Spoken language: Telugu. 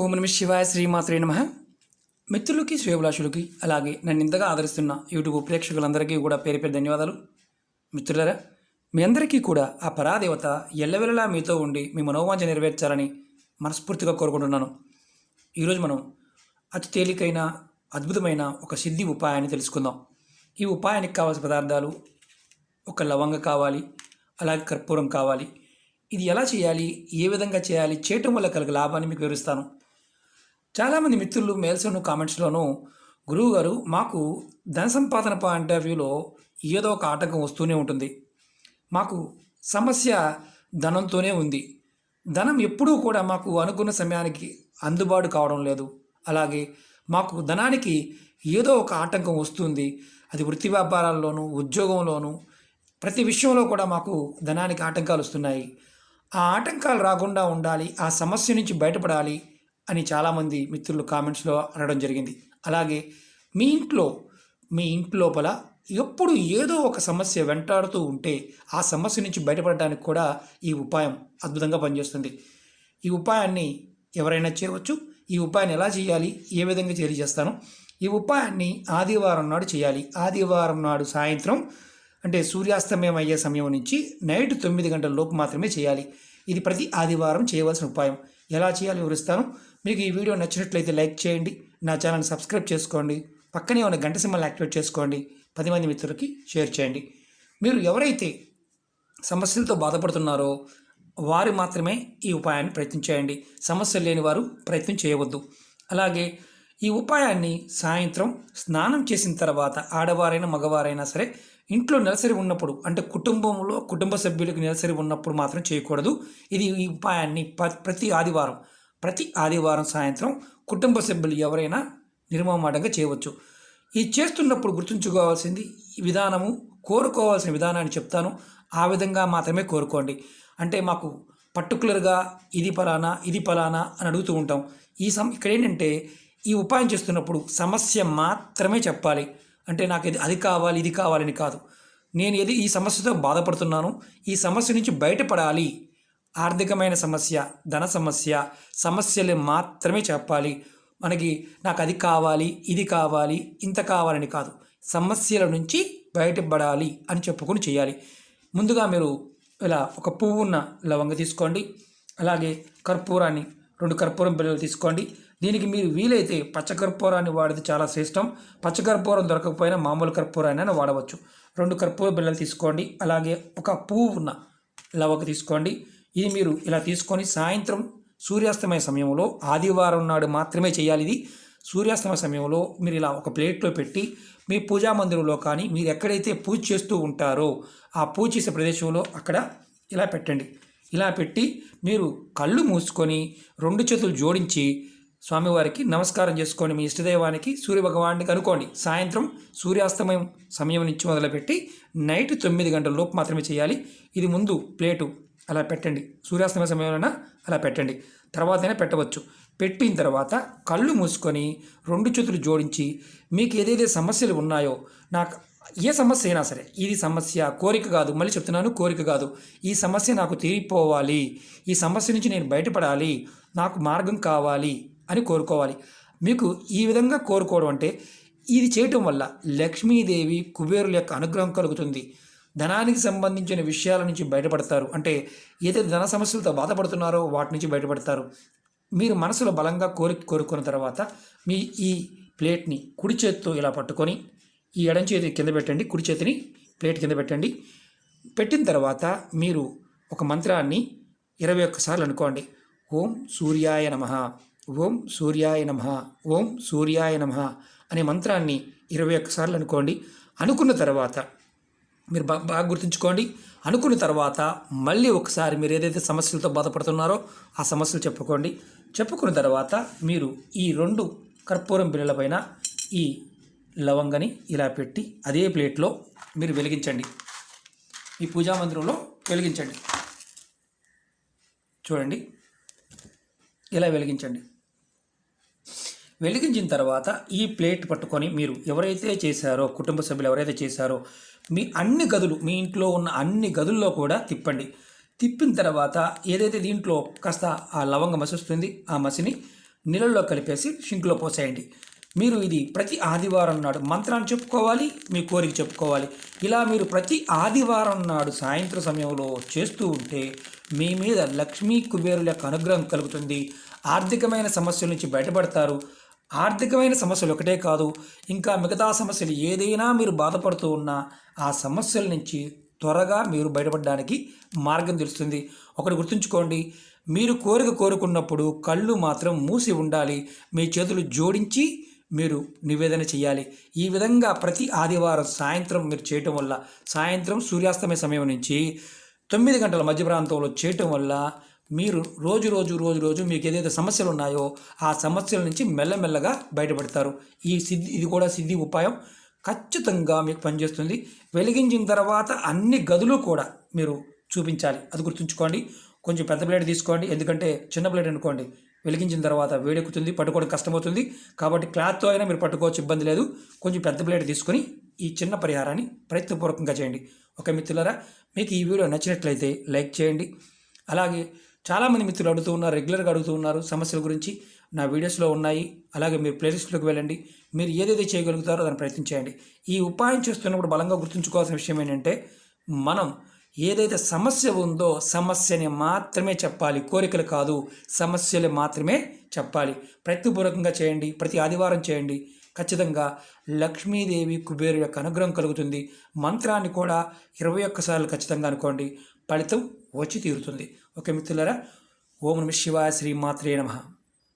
ఓం నమ శివాయ శ్రీమాత్రే నమ. మిత్రులకి శ్రేయభిలాషులకి అలాగే నన్ను ఇంతగా ఆదరిస్తున్న యూట్యూబ్ ప్రేక్షకులందరికీ కూడా పేరు పేరు ధన్యవాదాలు. మిత్రులరా మీ అందరికీ కూడా ఆ పరాదేవత ఎల్లవెల్లలా మీతో ఉండి మీ మనోవాంఛ నెరవేర్చాలని మనస్ఫూర్తిగా కోరుకుంటున్నాను. ఈరోజు మనం అతి తేలికైన అద్భుతమైన ఒక సిద్ధి ఉపాయాన్ని తెలుసుకుందాం. ఈ ఉపాయానికి కావాల్సిన పదార్థాలు ఒక లవంగ కావాలి అలాగే కర్పూరం కావాలి. ఇది ఎలా చేయాలి ఏ విధంగా చేయాలి చేయటం వల్ల కలిగే లాభాన్ని మీకు వివరిస్తాను. చాలామంది మిత్రులు మెయిల్స్లోను కామెంట్స్లోనూ గురువు గారు మాకు ధన సంపాదన పాయింట్ ఆఫ్ వ్యూలో ఏదో ఒక ఆటంకం వస్తూనే ఉంటుంది. మాకు సమస్య ధనంతోనే ఉంది. ధనం ఎప్పుడూ కూడా మాకు అనుకున్న సమయానికి అందుబాటు కావడం లేదు. అలాగే మాకు ధనానికి ఏదో ఒక ఆటంకం వస్తుంది. అది వృత్తి వ్యాపారాల్లోనూ ఉద్యోగంలోనూ ప్రతి విషయంలో కూడా మాకు ధనానికి ఆటంకాలు వస్తున్నాయి. ఆ ఆటంకాలు రాకుండా ఉండాలి ఆ సమస్య నుంచి బయటపడాలి అని చాలామంది మిత్రులు కామెంట్స్లో అనడం జరిగింది. అలాగే మీ ఇంట్లో మీ ఇంటి లోపల ఎప్పుడు ఏదో ఒక సమస్య వెంటాడుతూ ఉంటే ఆ సమస్య నుంచి బయటపడడానికి కూడా ఈ ఉపాయం అద్భుతంగా పనిచేస్తుంది. ఈ ఉపాయాన్ని ఎవరైనా చేయవచ్చు. ఈ ఉపాయాన్ని ఎలా చేయాలి? ఏ విధంగా తెలియజేస్తాను ఈ ఉపాయాన్ని ఆదివారం నాడు చేయాలి. ఆదివారం నాడు సాయంత్రం అంటే సూర్యాస్తమయం అయ్యే సమయం నుంచి నైట్ తొమ్మిది గంటల లోపు మాత్రమే చేయాలి. ఇది ప్రతి ఆదివారం చేయవలసిన ఉపాయం. ఎలా చేయాలో వివరిస్తాను. మీకు ఈ వీడియో నచ్చినట్లయితే లైక్ చేయండి. నా ఛానల్ సబ్స్క్రైబ్ చేసుకోండి. పక్కనే ఉన్న గంట సింబల్ యాక్టివేట్ చేసుకోండి. పది మంది మిత్రులకి షేర్ చేయండి. మీరు ఎవరైతే సమస్యలతో బాధపడుతున్నారో వారు మాత్రమే ఈ ఉపాయాన్ని ప్రయత్నం చేయండి. సమస్యలు లేని వారు ప్రయత్నం చేయవద్దు. అలాగే ఈ ఉపాయాన్ని సాయంత్రం స్నానం చేసిన తర్వాత ఆడవారైనా మగవారైనా సరే ఇంట్లో నెలసరి ఉన్నప్పుడు అంటే కుటుంబంలో కుటుంబ సభ్యులకు నెలసరి ఉన్నప్పుడు మాత్రం చేయకూడదు. ఇది ఈ ఉపాయాన్ని ప- ప్రతి ఆదివారం ప్రతి ఆదివారం సాయంత్రం కుటుంబ సభ్యులు ఎవరైనా నిర్మమాటంగా చేయవచ్చు. ఇది చేస్తున్నప్పుడు గుర్తుంచుకోవాల్సింది విధానము కోరుకోవాల్సిన విధానాన్ని చెప్తాను. ఆ విధంగా మాత్రమే కోరుకోండి. అంటే మాకు పర్టికులర్గా ఇది పలానా ఇది పలానా అని అడుగుతూ ఉంటాం. ఈ సమ ఇక్కడ ఏంటంటే ఈ ఉపాయం చేస్తున్నప్పుడు సమస్య మాత్రమే చెప్పాలి. అంటే నాకు ఇది అది కావాలి ఇది కావాలని కాదు. నేను ఏది ఈ సమస్యతో బాధపడుతున్నాను ఈ సమస్య నుంచి బయటపడాలి. ఆర్థికమైన సమస్య ధన సమస్య సమస్యలు మాత్రమే చెప్పాలి. మనకి నాకు అది కావాలి ఇది కావాలి ఇంత కావాలని కాదు. సమస్యల నుంచి బయటపడాలి అని చెప్పుకొని చేయాలి. ముందుగా మీరు ఇలా ఒక పువ్వు ఉన్న లవంగ తీసుకోండి. అలాగే కర్పూరాన్ని రెండు కర్పూరం బిళ్ళలు తీసుకోండి. దీనికి మీరు వీలైతే పచ్చకర్పూరాన్ని వాడితే చాలా శ్రేష్టం. పచ్చకర్పూరం దొరకకపోయినా మామూలు కర్పూరాన్ని వాడవచ్చు. రెండు కర్పూర బిళ్ళలు తీసుకోండి. అలాగే ఒక పువ్వు ఉన్న లవంగ తీసుకోండి. ఇది మీరు ఇలా తీసుకొని సాయంత్రం సూర్యాస్తమయ సమయంలో ఆదివారం నాడు మాత్రమే చేయాలి ఇది. సూర్యాస్తమయ సమయంలో మీరు ఇలా ఒక ప్లేట్లో పెట్టి మీ పూజా మందిరంలో కానీ మీరు ఎక్కడైతే పూజ చేస్తూ ఉంటారో ఆ పూజ చేసే ప్రదేశంలో అక్కడ ఇలా పెట్టండి. ఇలా పెట్టి మీరు కళ్ళు మూసుకొని రెండు చేతులు జోడించి స్వామివారికి నమస్కారం చేసుకొని మీ ఇష్టదైవానికి సూర్యభగవానికి అనుకోండి. సాయంత్రం సూర్యాస్తమయం సమయం నుంచి మొదలుపెట్టి నైట్ తొమ్మిది గంటల లోపు మాత్రమే చేయాలి. ఇది ముందు ప్లేటు అలా పెట్టండి. సూర్యాస్తమయ సమయంలోన? అలా పెట్టండి. తర్వాతనే పెట్టవచ్చు. పెట్టిన తర్వాత కళ్ళు మూసుకొని రెండు చేతులు జోడించి మీకు ఏదైతే సమస్యలు ఉన్నాయో నాకు ఏ సమస్య అయినా సరే ఇది సమస్య కోరిక కాదు మళ్ళీ చెప్తున్నాను కోరిక కాదు ఈ సమస్య నాకు తీరిపోవాలి ఈ సమస్య నుంచి నేను బయటపడాలి నాకు మార్గం కావాలి అని కోరుకోవాలి. మీకు ఈ విధంగా కోరుకోవడం అంటే ఇది చేయటం వల్ల లక్ష్మీదేవి కుబేరుల యొక్క అనుగ్రహం కలుగుతుంది. ధనానికి సంబంధించిన విషయాల నుంచి బయటపడతారు. అంటే ఏదైతే ధన సమస్యలతో బాధపడుతున్నారో వాటి నుంచి బయటపడతారు. మీరు మనసులో బలంగా కోరి కోరుకున్న తర్వాత మీ ఈ ప్లేట్ని కుడి చేతితో ఇలా పట్టుకొని ఈ ఎడం చేతి కింద పెట్టండి కుడి చేతిని ప్లేట్ కింద పెట్టండి. పెట్టిన తర్వాత మీరు ఒక మంత్రాన్ని ఇరవై ఒక్కసార్లు అనుకోండి. ఓం సూర్యాయ నమ ఓం సూర్యాయ నమ ఓం సూర్యాయ నమ అనే మంత్రాన్ని ఇరవై ఒక్కసార్లు అనుకోండి. అనుకున్న తర్వాత మీరు బాగా గుర్తుంచుకోండి. అనుకున్న తర్వాత మళ్ళీ ఒకసారి మీరు ఏదైతే సమస్యలతో బాధపడుతున్నారో ఆ సమస్యలు చెప్పుకోండి. చెప్పుకున్న తర్వాత మీరు ఈ రెండు కర్పూరం బిళ్ళలపైన ఈ లవంగని ఇలా పెట్టి అదే ప్లేట్లో మీరు వెలిగించండి. ఈ పూజా మందిరంలో వెలిగించండి. చూడండి. ఇలా వెలిగించండి. వెలిగించిన తర్వాత ఈ ప్లేట్ పట్టుకొని మీరు ఎవరైతే చేశారో కుటుంబ సభ్యులు ఎవరైతే చేశారో మీ అన్ని గదులు మీ ఇంట్లో ఉన్న అన్ని గదుల్లో కూడా తిప్పండి. తిప్పిన తర్వాత ఏదైతే దీంట్లో కాస్త ఆ లవంగ మసి వస్తుంది ఆ మసిని నీళ్ళల్లో కలిపేసి షింక్లో పోసేయండి. మీరు ఇది ప్రతి ఆదివారం నాడు మంత్రాన్ని చెప్పుకోవాలి మీ కోరిక చెప్పుకోవాలి. ఇలా మీరు ప్రతి ఆదివారం నాడు సాయంత్రం సమయంలో చేస్తూ ఉంటే మీ మీద లక్ష్మీ కుబేరుల యొక్క అనుగ్రహం కలుగుతుంది. ఆర్థికమైన సమస్యల నుంచి బయటపడతారు. ఆర్థికమైన సమస్యలు ఒకటే కాదు ఇంకా మిగతా సమస్యలు ఏదైనా మీరు బాధపడుతూ ఉన్నా ఆ సమస్యల నుంచి త్వరగా మీరు బయటపడడానికి మార్గం తెలుస్తుంది. ఒకటి గుర్తుంచుకోండి మీరు కోరిక కోరుకున్నప్పుడు కళ్ళు మాత్రం మూసి ఉండాలి మీ చేతులు జోడించి మీరు నివేదన చేయాలి ఈ విధంగా ప్రతి ఆదివారం సాయంత్రం మీరు చేయటం వల్ల సాయంత్రం సూర్యాస్తమయ సమయం నుంచి తొమ్మిది గంటల మధ్య ప్రాంతంలో చేయటం వల్ల మీరు రోజు రోజు రోజు రోజు మీకు ఏదైతే సమస్యలు ఉన్నాయో ఆ సమస్యల నుంచి మెల్లమెల్లగా బయటపడతారు. ఈ సిద్ధి ఇది కూడా సిద్ధి ఉపాయం ఖచ్చితంగా మీకు పనిచేస్తుంది. వెలిగించిన తర్వాత అన్ని గదులు కూడా మీరు చూపించాలి. అది గుర్తుంచుకోండి. కొంచెం పెద్ద ప్లేట్ తీసుకోండి. ఎందుకంటే చిన్న ప్లేట్ అనుకోండి. వెలిగించిన తర్వాత వేడెక్కుతుంది పట్టుకోవడం కష్టమవుతుంది. కాబట్టి క్లాత్తో అయినా మీరు పట్టుకోవచ్చు ఇబ్బంది లేదు. కొంచెం పెద్ద ప్లేట్ తీసుకొని ఈ చిన్న పరిహారాన్ని ప్రయత్నపూర్వకంగా చేయండి. ఒక మిత్రులారా మీకు ఈ వీడియో నచ్చినట్లయితే లైక్ చేయండి. అలాగే చాలామంది మిత్రులు అడుగుతూ ఉన్నారు రెగ్యులర్గా అడుగుతూ ఉన్నారు సమస్యల గురించి. నా వీడియోస్లో ఉన్నాయి. అలాగే మీరు ప్లేలిస్ట్లోకి వెళ్ళండి. మీరు ఏదైతే చేయగలుగుతారో దాన్ని ప్రయత్నం చేయండి. ఈ ఉపాయం చేస్తున్నప్పుడు బలంగా గుర్తుంచుకోవాల్సిన విషయం ఏంటంటే మనం ఏదైతే సమస్య ఉందో సమస్యని మాత్రమే చెప్పాలి. కోరికలు కాదు సమస్యలు మాత్రమే చెప్పాలి. ప్రతిపూర్వకంగా చేయండి ప్రతి ఆదివారం చేయండి. ఖచ్చితంగా లక్ష్మీదేవి కుబేరు యొక్క అనుగ్రహం కలుగుతుంది. మంత్రాన్ని కూడా ఇరవై ఒక్కసార్లు ఖచ్చితంగా అనుకోండి. ఫలితం వచ్చి తీరుతుంది. ఓకే మిత్రులరా ఓం నమ శివాయ శ్రీ మాత్రే నమః.